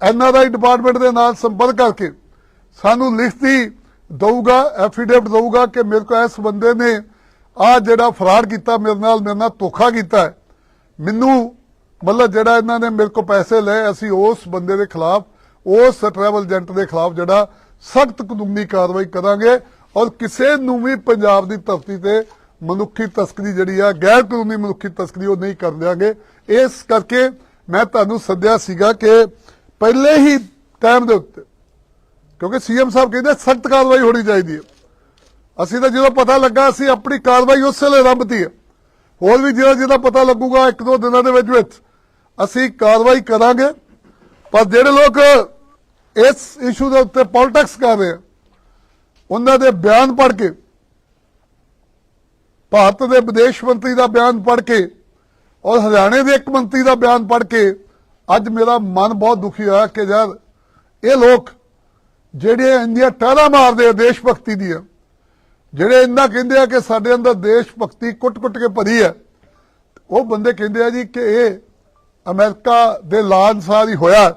ਐਨਆਰਆਈ ਡਿਪਾਰਟਮੈਂਟ ਦੇ ਨਾਲ ਸੰਪਰਕ ਕਰਕੇ ਸਾਨੂੰ ਲਿਖਤੀ ਦਊਗਾ, ਐਫੀਡੇਵਿਟ ਦਊਗਾ ਕਿ ਮੇਰੇ ਕੋਲ ਇਸ ਬੰਦੇ ਨੇ ਆ ਜਿਹੜਾ ਫਰਾਡ ਕੀਤਾ, ਮੇਰੇ ਨਾਲ ਮੇਰੇ ਨਾਲ ਧੋਖਾ ਕੀਤਾ ਮੈਨੂੰ ਮਤਲਬ ਜਿਹੜਾ ਇਹਨਾਂ ਨੇ ਮੇਰੇ ਕੋਲ ਪੈਸੇ ਲਏ, ਅਸੀਂ ਉਸ ਬੰਦੇ ਦੇ ਖਿਲਾਫ, ਉਸ ਟਰੈਵਲ ਏਜੰਟ ਦੇ ਖਿਲਾਫ ਜਿਹੜਾ ਸਖਤ ਕਾਨੂੰਨੀ ਕਾਰਵਾਈ ਕਰਾਂਗੇ ਔਰ ਕਿਸੇ ਨੂੰ ਵੀ ਪੰਜਾਬ ਦੀ ਧਰਤੀ ਤੇ ਮਨੁੱਖੀ ਤਸਕਰੀ ਜਿਹੜੀ ਆ, ਗੈਰ ਕਾਨੂੰਨੀ ਮਨੁੱਖੀ ਤਸਕਰੀ ਉਹ ਨਹੀਂ ਕਰ ਦਿਆਂਗੇ। ਇਸ ਕਰਕੇ ਮੈਂ ਤੁਹਾਨੂੰ ਸੱਦਿਆ ਸੀਗਾ ਕਿ ਪਹਿਲੇ ਹੀ ਟਾਈਮ ਦੇ ਉੱਤੇ, ਕਿਉਂਕਿ ਸੀਐਮ ਸਾਹਿਬ ਕਹਿੰਦੇ ਸਖਤ ਕਾਰਵਾਈ ਹੋਣੀ ਚਾਹੀਦੀ ਹੈ। ਅਸੀਂ ਤਾਂ ਜਦੋਂ ਪਤਾ ਲੱਗਾ, ਅਸੀਂ ਆਪਣੀ ਕਾਰਵਾਈ ਉਸੇ ਵੇਲੇ ਰੰਭਤੀ ਹੈ। ਹੋਰ ਵੀ ਜਿਹੜਾ ਜਿਹਦਾ ਪਤਾ ਲੱਗੂਗਾ, ਇੱਕ ਦੋ ਦਿਨਾਂ ਦੇ ਵਿੱਚ ਵਿੱਚ। ਅਸੀਂ ਕਾਰਵਾਈ ਕਰਾਂਗੇ, ਪਰ ਜਿਹੜੇ ਲੋਕ ਇਸ ਇਸ਼ੂ ਦੇ ਉੱਤੇ ਪੋਲਿਟਿਕਸ ਕਰ ਰਹੇ ਆ, ਉਹਨਾਂ ਦੇ ਬਿਆਨ ਪੜ੍ਹ ਕੇ, ਭਾਰਤ ਦੇ ਵਿਦੇਸ਼ ਮੰਤਰੀ ਦਾ ਬਿਆਨ ਪੜ੍ਹ ਕੇ ਔਰ ਹਰਿਆਣੇ ਦੇ ਇੱਕ ਮੰਤਰੀ ਦਾ ਬਿਆਨ ਪੜ੍ਹ ਕੇ ਅੱਜ ਮੇਰਾ ਮਨ ਬਹੁਤ ਦੁਖੀ ਹੋਇਆ ਕਿ ਯਾਰ ਇਹ ਲੋਕ ਜਿਹੜੇ ਇੰਡੀਆ ਟਾਰਾ ਮਾਰਦੇ ਆ ਦੇਸ਼ ਭਗਤੀ ਦੀਆਂ, ਜਿਹੜੇ ਇੰਨਾ ਕਹਿੰਦੇ ਆ ਕਿ ਸਾਡੇ ਅੰਦਰ ਦੇਸ਼ ਭਗਤੀ ਕੁੱਟ-ਕੁੱਟ ਕੇ ਭਰੀ ਹੈ, ਉਹ ਬੰਦੇ ਕਹਿੰਦੇ ਆ ਜੀ ਕਿ ਇਹ ਅਮਰੀਕਾ ਦੇ ਲਾ ਅਨੁਸਾਰ ਹੀ ਹੋਇਆ,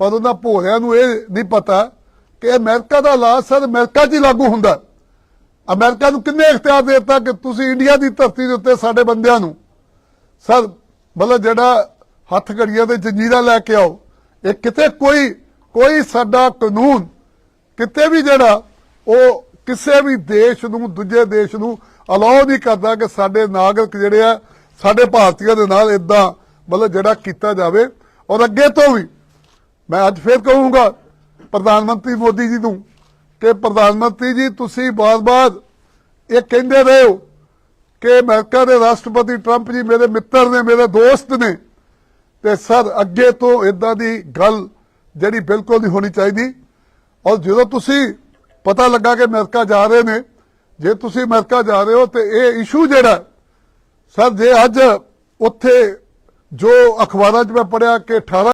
ਪਰ ਉਹਨਾਂ ਭੋਲਿਆਂ ਨੂੰ ਇਹ ਨਹੀਂ ਪਤਾ ਕਿ ਅਮਰੀਕਾ ਦਾ ਲਾ ਸਰ ਅਮਰੀਕਾ 'ਚ ਹੀ ਲਾਗੂ ਹੁੰਦਾ। ਅਮਰੀਕਾ ਨੂੰ ਕਿੰਨੇ ਇਖਤਿਆਰ ਦੇ ਦਿੱਤਾ ਕਿ ਤੁਸੀਂ ਇੰਡੀਆ ਦੀ ਧਰਤੀ ਦੇ ਉੱਤੇ ਸਾਡੇ ਬੰਦਿਆਂ ਨੂੰ, ਸਰ, ਮਤਲਬ ਜਿਹੜਾ ਹੱਥ ਘੜੀਆਂ ਤੇ ਜੰਜੀਰਾ ਲੈ ਕੇ ਆਓ, ਇਹ ਕਿਤੇ ਕੋਈ ਕੋਈ ਸਾਡਾ ਕਾਨੂੰਨ, ਕਿਤੇ ਵੀ ਜਿਹੜਾ, ਉਹ ਕਿਸੇ ਵੀ ਦੇਸ਼ ਨੂੰ, ਦੂਜੇ ਦੇਸ਼ ਨੂੰ ਅਲਾਉ ਨਹੀਂ ਕਰਦਾ ਕਿ ਸਾਡੇ ਨਾਗਰਿਕ ਜਿਹੜੇ ਆ, ਸਾਡੇ ਭਾਰਤੀਆਂ ਦੇ ਨਾਲ ਇਦਾਂ ਮਤਲਬ ਜਿਹੜਾ ਕੀਤਾ ਜਾਵੇ ਔਰ ਅੱਗੇ ਤੋਂ ਵੀ ਮੈਂ ਅੱਜ ਫੇਰ ਕਹੂੰਗਾ ਪ੍ਰਧਾਨ ਮੰਤਰੀ ਮੋਦੀ ਜੀ ਨੂੰ ਕਿ ਪ੍ਰਧਾਨ ਮੰਤਰੀ ਜੀ, ਤੁਸੀਂ ਬਾਰ-ਬਾਰ ਇਹ ਕਹਿੰਦੇ ਰਹੇ ਹੋ ਕਿ ਅਮਰੀਕਾ ਦੇ ਰਾਸ਼ਟਰਪਤੀ ਟਰੰਪ ਜੀ ਮੇਰੇ ਮਿੱਤਰ ਨੇ, ਮੇਰੇ ਦੋਸਤ ਨੇ ਤੇ ਸਰ ਅੱਗੇ ਤੋਂ ਇਦਾਂ ਦੀ ਗੱਲ ਜਿਹੜੀ ਬਿਲਕੁਲ ਨਹੀਂ ਹੋਣੀ ਚਾਹੀਦੀ। ਔਰ ਜਦੋਂ ਤੁਸੀਂ ਪਤਾ ਲੱਗਾ ਕਿ ਅਮਰੀਕਾ ਜਾ ਰਹੇ ਨੇ, ਜੇ ਤੁਸੀਂ ਅਮਰੀਕਾ ਜਾ ਰਹੇ ਹੋ ਤੇ ਇਹ ਇਸ਼ੂ ਜਿਹੜਾ, ਸਰ ਜੇ ਅੱਜ ਉੱਥੇ ਜੋ ਅਖਬਾਰਾਂ 'ਚ ਮੈਂ ਪੜਿਆ ਕਿ 18